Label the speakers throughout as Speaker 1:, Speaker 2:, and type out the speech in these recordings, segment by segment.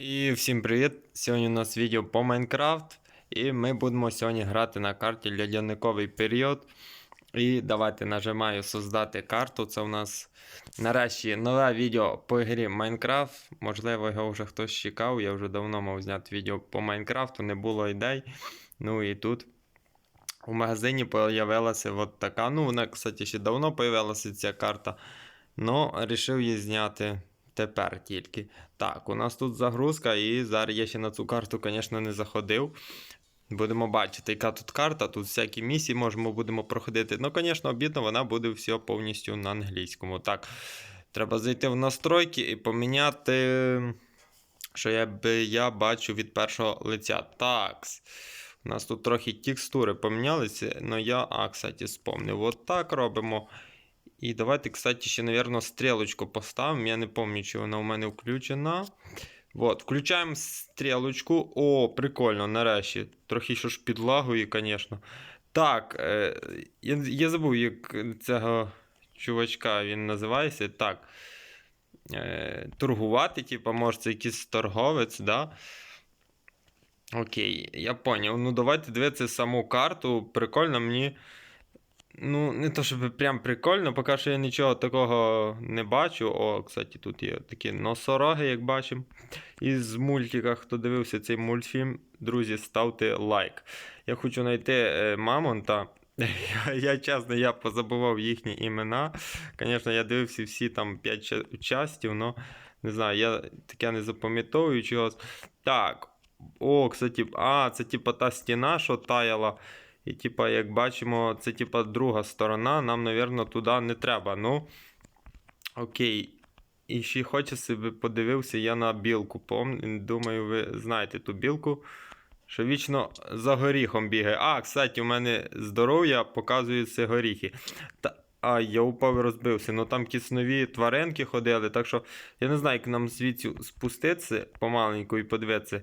Speaker 1: І всім привіт! Сьогодні у нас відео по Майнкрафт. І ми будемо сьогодні грати на карті льодяниковий період. І давайте нажимаю создати карту. Це у нас нарешті нове відео по грі Майнкрафт. Можливо, його вже хтось чекав. Я вже давно мав зняти відео по Майнкрафту, не було ідей. Ну і тут у магазині появилася от така. Ну, вона, кстати, ще давно появилася ця карта. Но вирішив її зняти тепер тільки. Так, у нас тут загрузка, і зараз я ще на цю карту, звісно, не заходив. Будемо бачити, яка тут карта, тут всякі місії можемо будемо проходити. Ну, звісно, обідно, вона буде все повністю на англійському. Так, треба зайти в настройки і поміняти, що я, я бачу від першого лиця. Так. У нас тут трохи текстури помінялися, але я, а, кстати, спомнив. От так робимо. І давайте, кстати, ще, наверное, стрілочку поставимо. Я не пам'ятаю, чи вона у мене включена. Вот, включаємо стрілочку. О, прикольно, нарешті. Трохи що ж підлагує, звісно. Так, е, я, я забув, як цього чувачка він називається. Так. Е, торгувати, типу, може, це якийсь торговець, да? Окей, я поняв. Ну, давайте дивитися саму карту. Прикольно мені. Ну, не то, щоб прям прикольно, поки що я нічого такого не бачу. О, кстати, тут є такі носороги, як бачимо. Із мультика, хто дивився цей мультфільм, друзі, ставте лайк. Я хочу знайти е, Мамонта. Я, я чесно, я позабував їхні імена. Звісно, я дивився всі там 5 частів, але не знаю, я таке не запам'ятовую чогось. Так. О, кстати, а, це типа та стіна, що таяла. І, типа, як бачимо, це типа друга сторона. Нам, напевно, туди не треба. Ну. Окей. І ще хочу собі подивився я на білку. Пом... Думаю, ви знаєте ту білку, що вічно за горіхом бігає. А, кстати, у мене здоров'я показуються горіхи. Та... А, я упав і розбився. Ну там якісь нові тваринки ходили. Так що я не знаю, як нам звідси спуститися помаленьку і подивитися.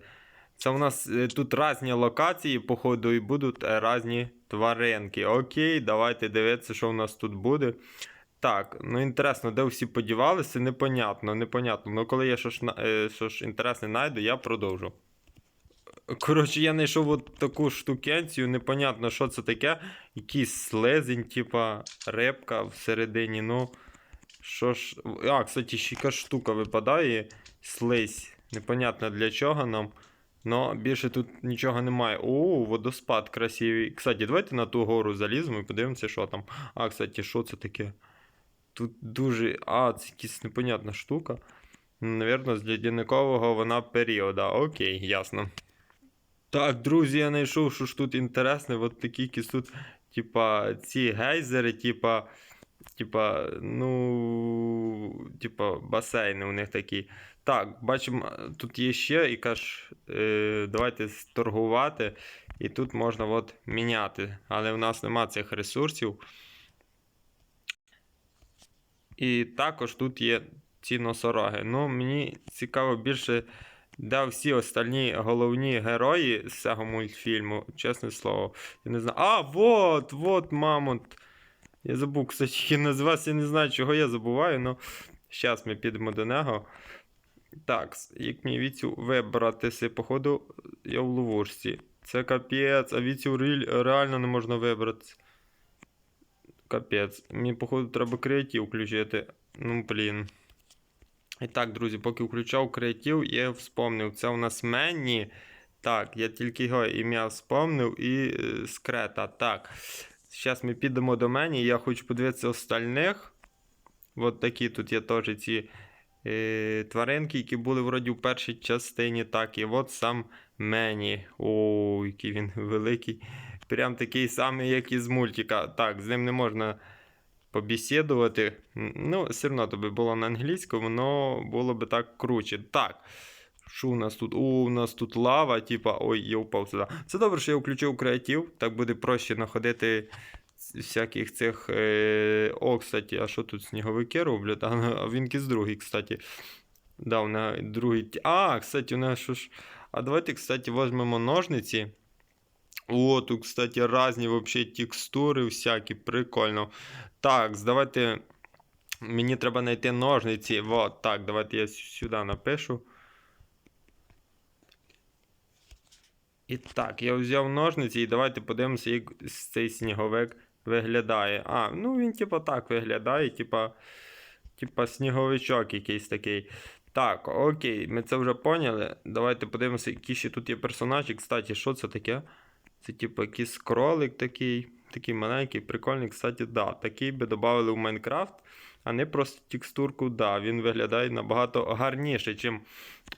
Speaker 1: Це у нас е, тут різні локації, походу, і будуть е, різні тваринки. Окей, давайте дивитися, що у нас тут буде. Так, ну інтересно, де всі подівалися, непонятно, непонятно. Ну, коли я щось, е, щось інтересне знайду, я продовжу. Коротше, я знайшов от таку штукенцію, непонятно, що це таке. Якийсь слизень, типа рибка всередині. Ну. Що ж. А, кстати, ще якась штука випадає. Слизь. Непонятно для чого нам. Но більше тут нічого немає. О, водоспад красивий. Кстати, давайте на ту гору заліземо і подивимося, що там. А, кстати, що це таке? Тут дуже. А, це якась непонятна штука. Навірно, з лідяникового вона періода. Окей, ясно. Так, друзі, я знайшов, що ж тут інтересне. От такі якісь тут, типа, ці гейзери, типа. Типа, ну. Типа, басейни у них такі. Так, бачимо, тут є ще і каж, е, давайте торгувати. І тут можна от міняти. Але в нас нема цих ресурсів. І також тут є ці носороги. Ну, мені цікаво більше, де всі остальні головні герої з цього мультфільму, чесне слово. Я не знаю. А, вот, вот, мамонт. Я забув, кстати, називався, я не знаю, чого я забуваю, але зараз ми підемо до нього. Так, як мені віцю вибратися, походу, я в ловушці. Це капець, а віцю реально не можна вибратися. Капець. Мені, походу, треба креатив включити. Ну, блін. І так, друзі, поки включав креатив, я вспомнив. Це у нас Менні. Так, я тільки його ім'я вспомнив і е, скрета. Так. Зараз ми підемо до Мені. Я хочу подивитися остальних. От такі тут є теж ці е, тваринки, які були вроді в першій частині. Так, і от сам Мені. О, який він великий. Прям такий самий, як із мультика. Так, з ним не можна побесідувати. Ну, все одно тобі було на англійському, але було би так круче. Так. Що у нас тут? О, у нас тут лава, типа, ой, я впав сюди. Це добре, що я включив креатив, так буде проще знаходити всяких цих. Е... О, кстати, а що тут сніговики роблять? А він кіз другий, кстати. Да, у нас другий. А, кстати, у нас що ж. А давайте, кстати, візьмемо ножниці. О, тут, кстати, різні вообще текстури всякі, прикольно. Так, давайте. Мені треба знайти ножниці. Вот, так, давайте я сюди напишу. І так, я взяв ножниці і давайте подивимося, як цей сніговик виглядає. А, ну він типа так виглядає, типа, типа сніговичок якийсь такий. Так, окей, ми це вже поняли. Давайте подивимося, які ще тут є персонажі. Кстати, що це таке? Це типу якийсь кролик такий, такий маленький, прикольний. Кстати, да, такий би додали в Майнкрафт, а не просто текстурку. Да, він виглядає набагато гарніше, ніж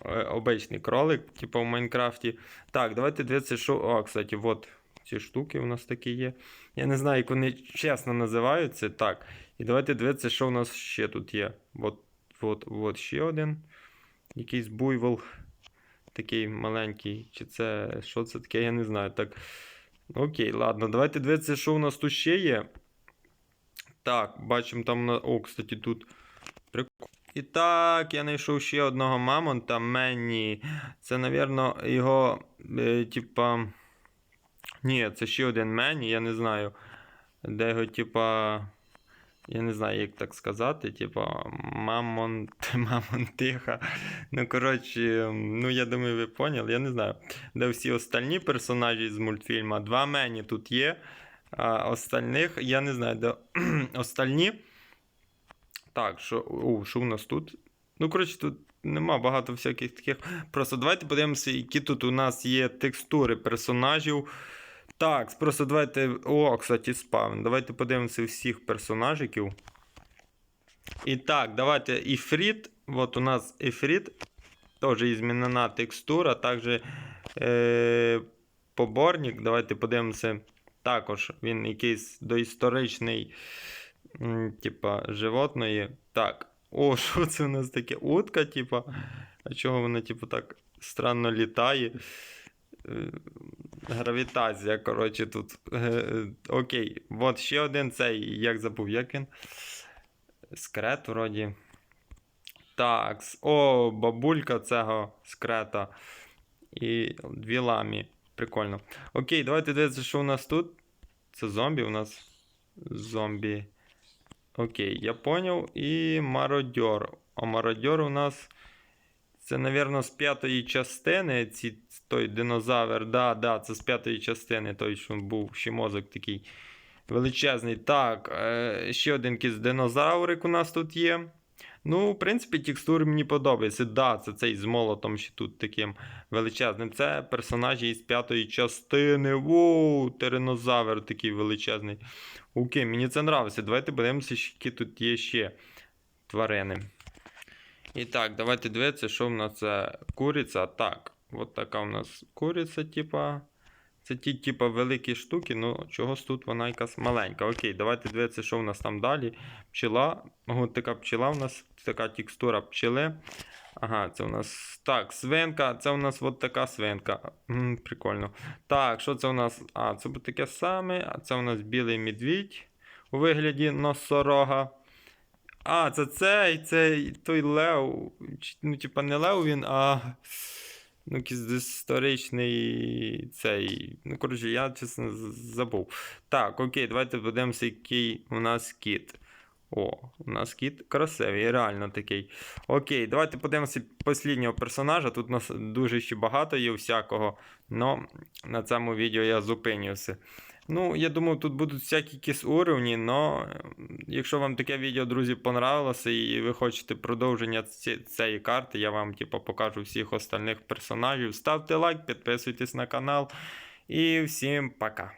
Speaker 1: е, обичний кролик, типу в Майнкрафті. Так, давайте дивитися, що. О, кстати, от ці штуки у нас такі є. Я не знаю, як вони чесно називаються. Так. І давайте дивитися, що у нас ще тут є. От, от, от ще один. Якийсь буйвол. Такий маленький. Чи це. Що це таке? Я не знаю. Так. Окей, ладно, давайте дивитися, що у нас тут ще є. Так, бачимо там на. О, кстати, тут. Прикол. І так, я знайшов ще одного мамонта Менні. Це, напевно, його. Е, типа. Ні, це ще один Менні, я не знаю. Де його, типа. Я не знаю, як так сказати. Типа, мамон, мамонтиха. Ну, коротше, ну я думаю, ви поняли. Я не знаю. Де всі остальні персонажі з мультфільму. Два мені тут є. А остальних, я не знаю, де остальні. Так, що. О, що у нас тут? Ну, коротше, тут нема багато всяких таких. Просто давайте подивимося, які тут у нас є текстури персонажів. Так, просто давайте. О, кстати, спавн. Давайте подивимося всіх персонажиків. І так, давайте Іфріт. Вот у нас Іфріт. Теж змінена текстура. Також е, поборник. Давайте подивимося. Також він якийсь доісторичний. Типа, животної. Так. О, що це у нас таке? Утка, типа. А чого вона, типу, так странно літає? Е, Гравітація, коротше, тут. Е, е, Окей. От ще один цей, як забув, як він? Скрет, вроді. Так. О, бабулька цього скрета. І дві ламі. Прикольно. Окей, давайте дивитися, що у нас тут. Це зомбі у нас. Зомбі. Окей, я поняв. І мародьор. А мародьор у нас. Це, напевно, з п'ятої частини. Ці, той динозавр. Да, да, це з п'ятої частини, той, що був ще мозок такий величезний. Так, е, ще один якийсь динозаврик у нас тут є. Ну, в принципі, текстури мені подобаються. Да, це цей з молотом ще тут таким величезним. Це персонажі із п'ятої частини. Воу, тиранозавр такий величезний. Окей, мені це нравиться. Давайте подивимося, які тут є ще тварини. І так, давайте дивитися, що в нас це куриця. Так, от така у нас куриця, типа. Це ті, типа, великі штуки, ну чогось тут вона якась маленька. Окей, давайте дивитися, що в нас там далі. Пчела. Ось така пчела у нас, така текстура пчели. Ага, це у нас. Так, свинка. Це у нас от така свинка. М, прикольно. Так, що це у нас? А, це таке саме. А це у нас білий медвідь у вигляді носорога. А, це цей, цей той Лев. Ну, типа, не Лев він, а. Ну, якийсь історичний цей. Ну, коротше, я чесно забув. Так, окей, давайте подивимося, який у нас кіт. О, у нас кіт красивий, реально такий. Окей, давайте подивимося останнього персонажа. Тут нас дуже ще багато є всякого. Но на цьому відео я зупинюся. Ну, я думаю, тут будуть всякі якісь уровні, но якщо вам таке відео, друзі, понравилося і ви хочете продовження ці- цієї карти, я вам типу, покажу всіх остальних персонажів. Ставте лайк, підписуйтесь на канал. І всім пока.